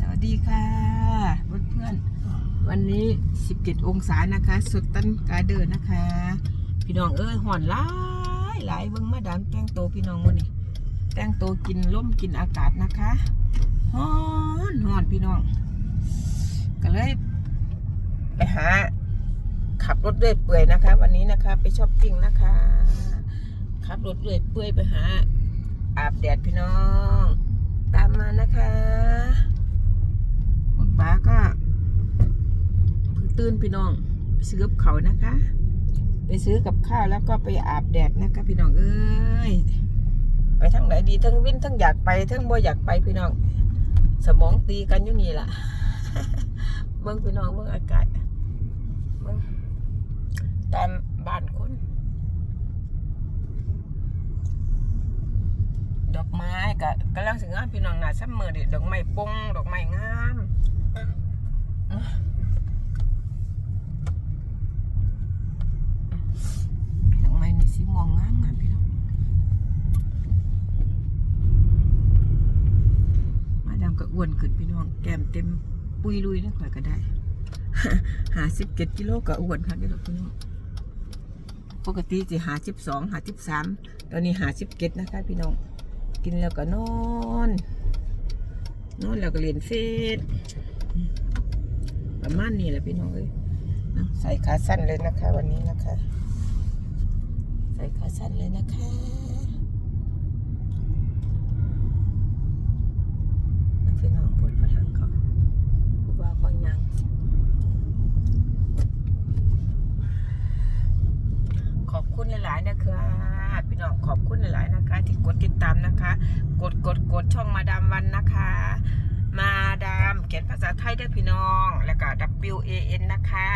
สวัสดีค่ะเพื่อนเพื่อนวันนี้ 17 องศานะคะ สุดตันกาเดินนะคะ พี่น้องเอ้ยห่อนหลายหลายเบิ่งมาดามแต่งโตพี่น้องมื้อนี้แต่งโตกินล่มกินอากาศนะคะฮ้อนฮ้อนพี่น้อง ก็เลยไปหาขับรถเรื่อยเปื่อยนะคะ วันนี้นะคะไปช้อปปิ้งนะคะขับรถเรื่อยเปื่อยไปหาอาบแดดพี่น้อง ตามมานะคะ ป้าก็ตื่นพี่น้องไปซื้อกับเขานะคะ ไปซื้อกับข้าวแล้วก็ไปอาบแดดนะคะพี่น้องเอ้ยไปทั้งไหนดีทั้งวิ่นทั้งอยากไปทั้งบ่อยากไปพี่น้อง สมองตีกันอยู่นี่ล่ะเบิ่งพี่น้องเบิ่งอากาศเบิ่งตามบ้านคน ดอ กไม้ก็กำลังสิงามพี่น้องหนาซัมเมอดิดอกไม้ปงดอกไม้งามดอกไม้นี่สีม่วงงามงามพี่น้องมาดามก็อ้วนขึ้นพี่น้องแก้มเต็มปุยลุยนะข่อยก็ได้หาสิบเจ็ดกิโลก็อ้วนค่ะนี่หรอกพี่น้องปกติจะหาสิบสองหาสิบสามตอนนี้หาสิบเจ็ดนะคะพี่น้อง กินแล้วก็นอน นอนแล้วก็เรียนเฟซประมาณนี้แหละพี่น้องเอ้ยใส่ขาสั้นเลยนะคะ วันนี้นะคะ ใส่ขาสั้นเลยนะคะนั่นพี่น้องปวดฝรั่งเขาผู้บ่าวก็ยัง ขอบคุณหลายๆนะคะพี่น้องขอบคุณหลายๆนะคะ ที่กดติดตามนะคะ กดกดกดช่องมาดามวันนะคะ มาดามเขียนภาษาไทยด้วยพี่น้อง แล้วก็ W A N นะคะ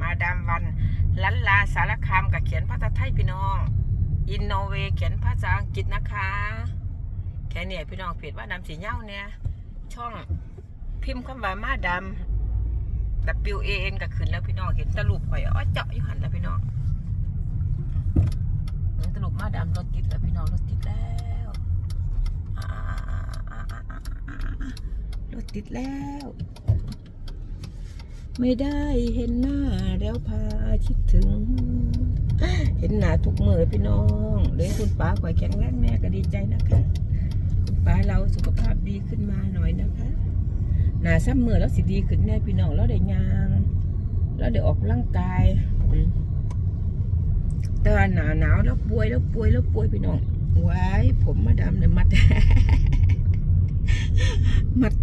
มาดามวันลันลาสารคามกับเขียนภาษาไทยพี่น้องอินโนเวเขียนภาษาอังกฤษนะคะ แค่นี้พี่น้องเพจว่าดำสีเย้าเนี่ยช่องพิมพ์คำว่ามาดาม W A N ก็ขึ้นแล้วพี่น้องเห็นตะลุปข่อยอ้อเจาะอยู่หันแล้วพี่น้อง สรุปมาดามรถติดแล้วพี่น้องรถติดแล้วรถติดแล้ว ไม่ได้เห็นหน้าแล้วพาคิดถึง เห็นหน้าทุกมือพี่น้องเลี้ยงคุณป้าข่อยแข็งแรงแม่ก็ดีใจนะคะคุณป้าเราสุขภาพดีขึ้นมาหน่อยนะคะหน้าซ้ำมือแล้วสิดีขึ้นแน่พี่น้องแล้วได้ยาง แล้วได้ออกกำลังกายอื แต่ว่าหนาวหนาวแล้วป่วยแล้วป่วยแล้วป่วยพี่น้องไว้ผมมาดำเนี่ยมัด มัด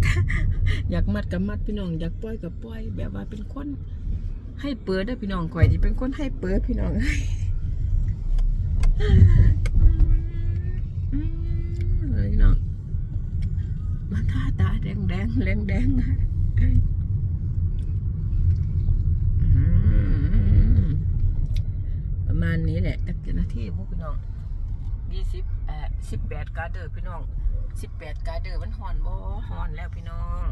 อยากมัดกับมัดพี่น้อง อยากปล่อยกับปล่อย แบบว่าเป็นคน ให้เปิดได้พี่น้องข่อยที่เป็นคนให้เปิดพี่น้องอืมพี่น้องมาท่าตาแดงแดงแดงแดงนะอืม ประมา ณนี้แหละกับเจ้าหน้าที่พวกพี่น้องยี่สิบเอ่อสิบแปดกาเดอร์พี่น้องสิบแปดกาเดอร์มันหอนบ่หอนแล้วพี่น้อง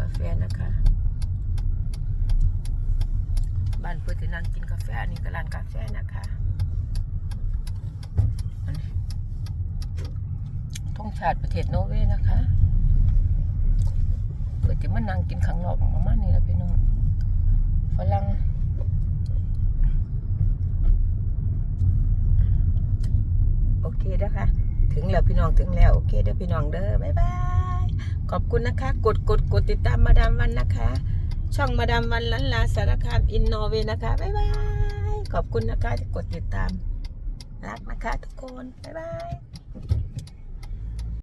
กาแฟนะคะ บ้านเพื่อนที่นั่งกินกาแฟอันนี้ก็ร้านกาแฟนะคะอันนี้ธงชาติประเทศโนเวย์นะคะ จะมานั่งกินข้างนอกประมาณนี้แหละพี่น้องฝรั่งโอเคนะคะถึงแล้วพี่น้องถึงแล้วโอเคเด้อพี่น้องเด้อบ๊ายบายขอบคุณนะคะ กดกดกดติดตามมาดามวันนะคะ ช่องมาดามวันลันลาสารคามอินโนเวนะคะบ๊ายบายขอบคุณนะคะที่กดติดตามรักนะคะทุกคนบ๊ายบาย